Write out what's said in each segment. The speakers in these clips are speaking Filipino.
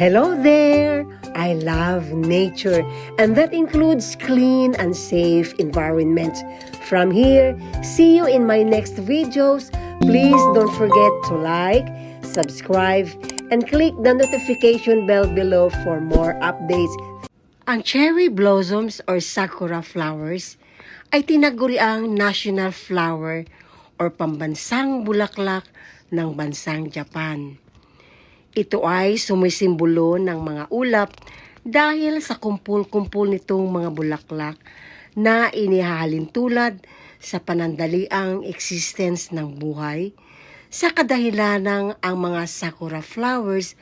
Hello there! I love nature, and that includes clean and safe environment. From here, see you in my next videos. Please don't forget to like, subscribe, and click the notification bell below for more updates. Ang cherry blossoms or sakura flowers ay tinaguriang national flower or pambansang bulaklak ng bansang Japan. Ito ay sumisimbolo ng mga ulap dahil sa kumpul-kumpul nitong mga bulaklak na inihahalin tulad sa panandaliang existence ng buhay sa kadahilanang ang mga sakura flowers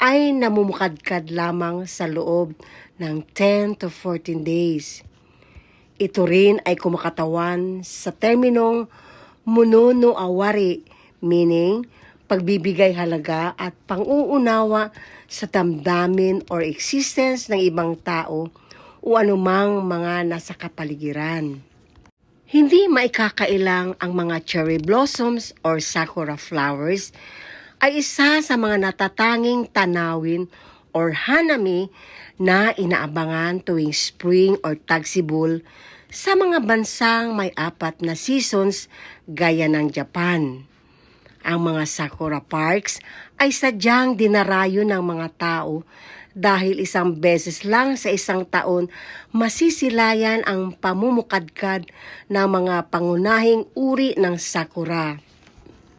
ay namumukadkad lamang sa loob ng 10 to 14 days. Ito rin ay kumakatawan sa terminong munono awari, meaning pagbibigay halaga at panguunawa sa damdamin or existence ng ibang tao o anumang mga nasa kapaligiran. Hindi maikakailang ang mga cherry blossoms or sakura flowers ay isa sa mga natatanging tanawin or hanami na inaabangan tuwing spring or tagsibol sa mga bansang may apat na seasons gaya ng Japan. Ang mga sakura parks ay sadyang dinarayo ng mga tao dahil isang beses lang sa isang taon masisilayan ang pamumukadkad ng mga pangunahing uri ng sakura.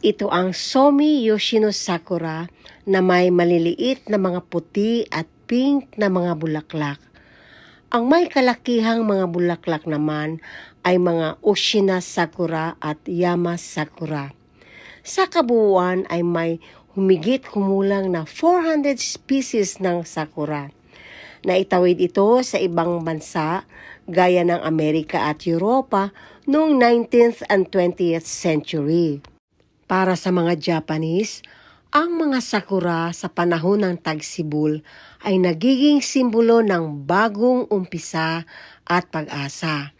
Ito ang Somi Yoshino Sakura na may maliliit na mga puti at pink na mga bulaklak. Ang may kalakihang mga bulaklak naman ay mga Oshina Sakura at Yama Sakura. Sa kabuuan ay may humigit kumulang na 400 species ng sakura. Naitawid ito sa ibang bansa gaya ng Amerika at Europa noong 19th and 20th century. Para sa mga Japanese, ang mga sakura sa panahon ng tagsibol ay nagiging simbolo ng bagong umpisa at pag-asa.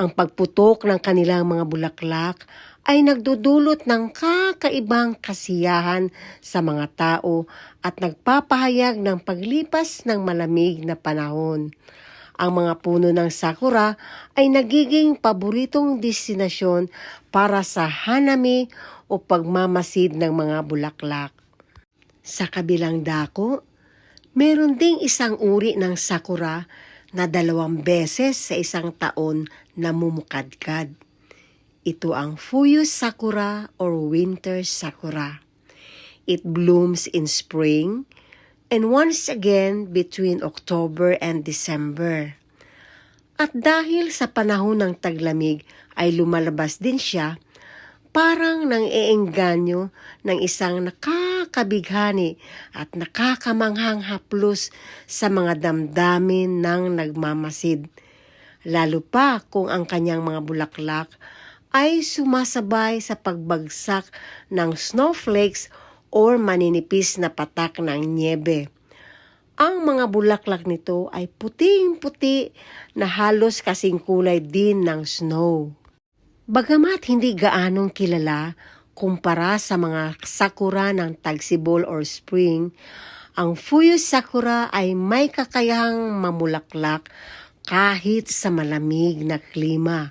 Ang pagputok ng kanilang mga bulaklak ay nagdudulot ng kakaibang kasiyahan sa mga tao at nagpapahayag ng paglipas ng malamig na panahon. Ang mga puno ng sakura ay nagiging paboritong destinasyon para sa hanami o pagmamasid ng mga bulaklak. Sa kabilang dako, meron ding isang uri ng sakura na dalawang beses sa isang taon na mumukadkad. Ito ang Fuyu Sakura or Winter Sakura. It blooms in spring and once again between October and December. At dahil sa panahon ng taglamig ay lumalabas din siya, parang nang eengganyo ng isang nakakabighani at nakakamanghang haplos sa mga damdamin ng nagmamasid. Lalo pa kung ang kanyang mga bulaklak ay sumasabay sa pagbagsak ng snowflakes or maninipis na patak ng niebe. Ang mga bulaklak nito ay puting-puti na halos kasing kulay din ng snow. Bagamat hindi gaanong kilala kumpara sa mga sakura ng tagsibol or spring, ang Fuyu Sakura ay may kakayahang mamulaklak kahit sa malamig na klima.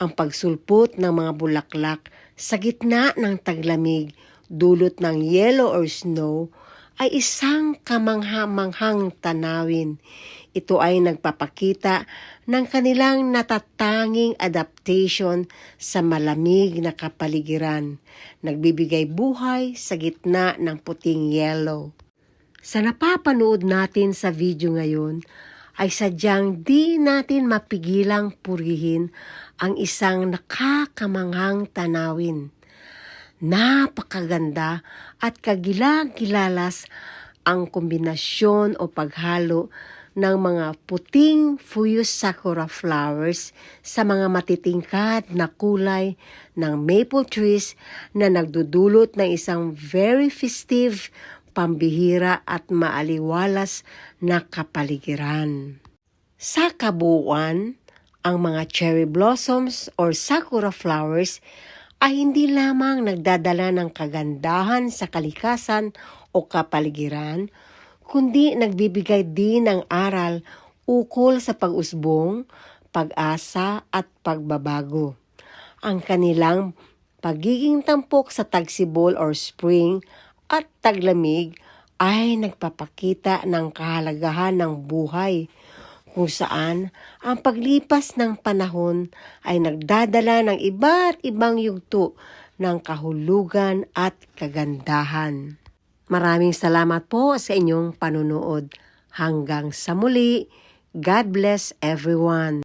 Ang pagsulpot ng mga bulaklak sa gitna ng taglamig dulot ng yellow or snow ay isang kamangha-manghang tanawin. Ito ay nagpapakita ng kanilang natatanging adaptation sa malamig na kapaligiran. Nagbibigay buhay sa gitna ng puting yellow. Sa napapanood natin sa video ngayon, ay sadyang di natin mapigilang purihin ang isang nakakamanghang tanawin. Napakaganda at kagilag-gilalas ang kombinasyon o paghalo ng mga puting Fuyu Sakura flowers sa mga matitingkad na kulay ng maple trees na nagdudulot ng isang very festive, pambihira at maaliwalas na kapaligiran. Sa kabuuan, ang mga cherry blossoms or sakura flowers ay hindi lamang nagdadala ng kagandahan sa kalikasan o kapaligiran, kundi nagbibigay din ng aral ukol sa pag-usbong, pag-asa at pagbabago. Ang kanilang pagiging tampok sa tagsibol or spring at taglamig ay nagpapakita ng kahalagahan ng buhay kung saan ang paglipas ng panahon ay nagdadala ng iba't ibang yugto ng kahulugan at kagandahan. Maraming salamat po sa inyong panunood. Hanggang sa muli, God bless everyone.